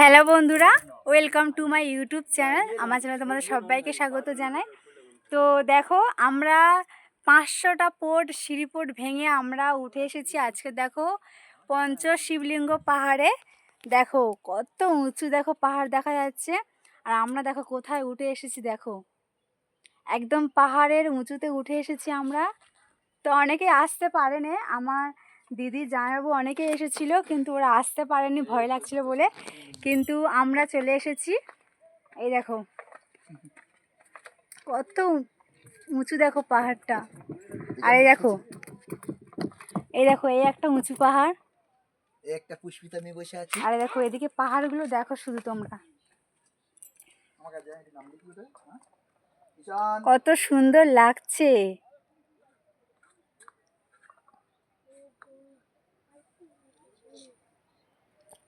Hello বন্ধুরা welcome to my YouTube channel আমার চ্যানেলে তোমাদের সবাইকে স্বাগত জানাই। তো দেখো, আমরা পাঁচশোটা পোর্ট সিঁড়িপোর্ট ভেঙে আমরা উঠে এসেছি আজকে দেখো পঞ্চ শিবলিঙ্গ পাহাড়ে। দেখো, কত উঁচু দেখো পাহাড় দেখা যাচ্ছে। আর আমরা দেখো কোথায় উঠে এসেছি দেখো। একদম পাহাড়ের উঁচুতে উঠে এসেছি আমরা। তো অনেকে আসতে পারেনি, আমার দিদি জানাব অনেকে এসেছিল কিন্তু ওরা আসতে পারেনি ভয় লাগছিল বলে। কিন্তু আমরা চলে এসেছি। এই দেখো। কত উঁচু দেখো পাহাড়টা। আর এই দেখো। এই দেখো এই একটা উঁচু পাহাড়। একটা পুষ্পিতা মেয়ে বসে আছে। আর এই দেখো এদিকে পাহাড়গুলো দেখো শুধু তোমরা। হ্যাঁ? কত সুন্দর লাগছে।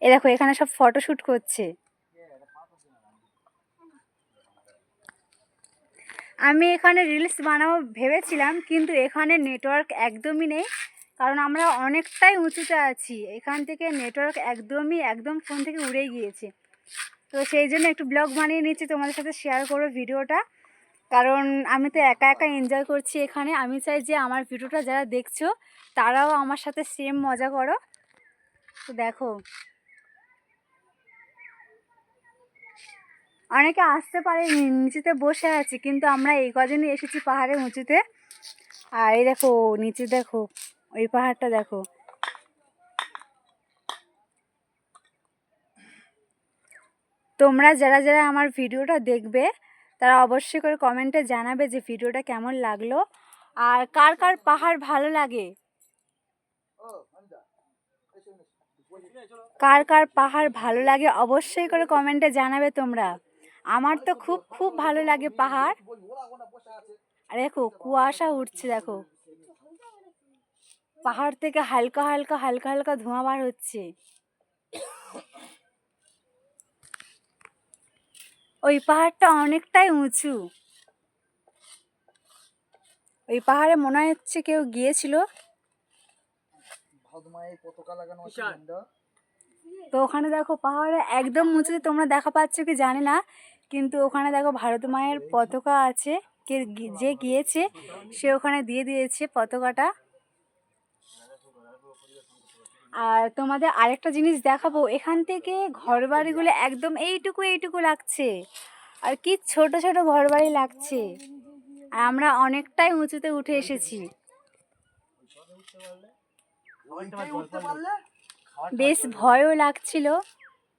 এ দেখো, এখানে সব ফটোশুট করছে। আমি এখানে রিলস বানাবো ভেবেছিলাম, কিন্তু এখানে নেটওয়ার্ক একদমই নেই, কারণ আমরা অনেকটাই উঁচুতে আছি। এখান থেকে নেটওয়ার্ক একদমই, একদম ফোন থেকে উড়ে গিয়েছে। তো সেই জন্য একটু ব্লগ বানিয়ে নিচ্ছি, তোমাদের সাথে শেয়ার করো ভিডিওটা। কারণ আমি তো একা একা এনজয় করছি এখানে। আমি চাই যে আমার ভিডিওটা যারা দেখছ, তারাও আমার সাথে সেম মজা করো। তো দেখো। অনেকে আসতে পারে নিচেতে বসে আছে, কিন্তু আমরা এই কদিনই এসেছি পাহাড়ে উঁচুতে। আর এই দেখো, নিচে দেখো, ওই পাহাড়টা দেখো। তোমরা যারা যারা আমার ভিডিওটা দেখবে, তারা অবশ্যই করে কমেন্টে জানাবে যে ভিডিওটা কেমন লাগল। আর কার কার পাহাড় ভালো লাগে? কার কার পাহাড় ভালো লাগে অবশ্যই করে কমেন্টে জানাবে তোমরা। আমার তো খুব খুব ভালো লাগে পাহাড়। আর দেখো কুয়াশা উঠছে দেখো। পাহাড় থেকে হালকা হালকা হালকা হালকা ধোঁয়া বার হচ্ছে। ওই পাহাড়টা অনেকটাই উঁচু। ওই পাহাড়ে মনে হচ্ছে কেউ গিয়েছিল। পতাকা লাগানো তো ওখানে দেখো পাহাড়ে একদম উঁচুতে তোমরা দেখা পাচ্ছ কি জানি না, কিন্তু ওখানে দেখো ভারত মায়ের পতাকা আছে, কে যে গিয়েছে সে ওখানে দিয়ে দিয়েছে পতাকাটা। আর তোমাদের আরেকটা জিনিস দেখাবো, এখান থেকে ঘরবাড়িগুলো একদম এইটুকু এইটুকু লাগছে, আর কি ছোট ছোট ঘর বাড়ি লাগছে। আর আমরা অনেকটাই উঁচুতে উঠে এসেছি। বেশ ভয়ও লাগছিল।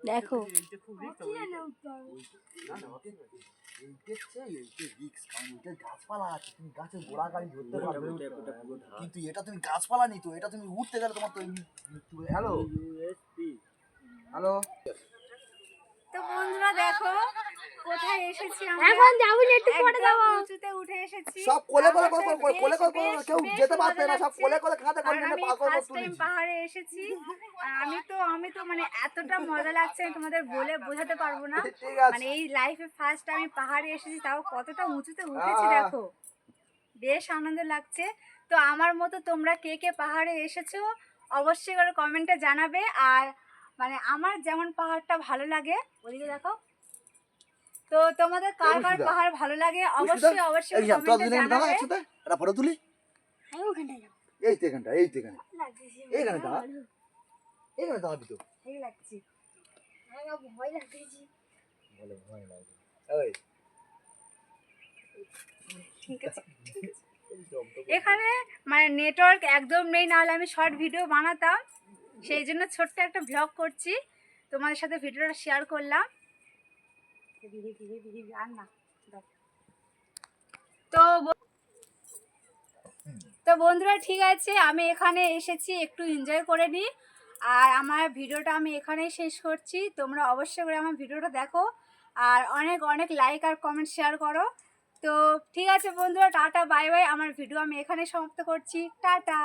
দেখো। দেখছে এইটা রিক্স কারণ ওইটা গাছপালা আছে তুমি গাছের গোড়া গাড়ি ধরতে পারবে। কিন্তু এটা তুমি গাছপালা নি তো এটা তুমি উঠতে গেলে তোমার তো হ্যালো হ্যালো তো বন্ধুরা দেখো কোথায় এসেছি আমরা? এখন যাব একটু পরে যাব। উঁচুতে উঠে এসেছি। সব কোলে কোলে কোলে কোলে কোলে কোলে কেউ যেতে পারছে না সব কোলে কোলে খাতে করে পাগল টাইম পাহাড়ে এসেছি। আমি তো আমি তো মানে এতটা মজা লাগছে তোমাদের বলে বোঝাতে পারব না। মানে এই লাইফে ফার্স্ট আমি পাহাড়ে এসেছি তাও কতটা উঁচুতে উঠেছি দেখো। বেশ আনন্দ লাগছে। তো আমার মতো তোমরা কে কে পাহাড়ে এসেছ অবশ্যই করে কমেন্টে জানাবে। আর মানে আমার যেমন পাহাড়টা ভালো লাগে ওদিকে দেখো। তো তোমাদের কার কার পাহাড় ভালো লাগে অবশ্যই। অবশ্যই এই একটা ফটো তুলি। আমি ওখানটায় যাব। এই তো এখানটা এই তো এখানে। এইখানে দাঁড়া। এইখানে দাঁড়াবি তো ঠিক লাগছে। আমার ভয় লাগতেছি বলে ভয় লাগে। ওই ঠিক আছে এখানে মানে নেটওয়ার্ক একদম নেই নাহলে আমি শর্ট ভিডিও বানাতাম। সেই জন্য ছোট্ট একটা ব্লগ করছি। তোমাদের সাথে ভিডিওটা শেয়ার করলাম। তো তো বন্ধুরা, ঠিক আছে, আমি এখানে এসেছি, একটু এনজয় করে নিই আর আমার ভিডিওটা আমি এখানেই শেষ করছি। তোমরা অবশ্যই করে আমার ভিডিওটা দেখো। আর অনেক অনেক লাইক আর কমেন্ট শেয়ার করো। তো ঠিক আছে বন্ধুরা, টাটা বাই বাই আমার ভিডিও আমি এখানে সমাপ্ত করছি। টাটা।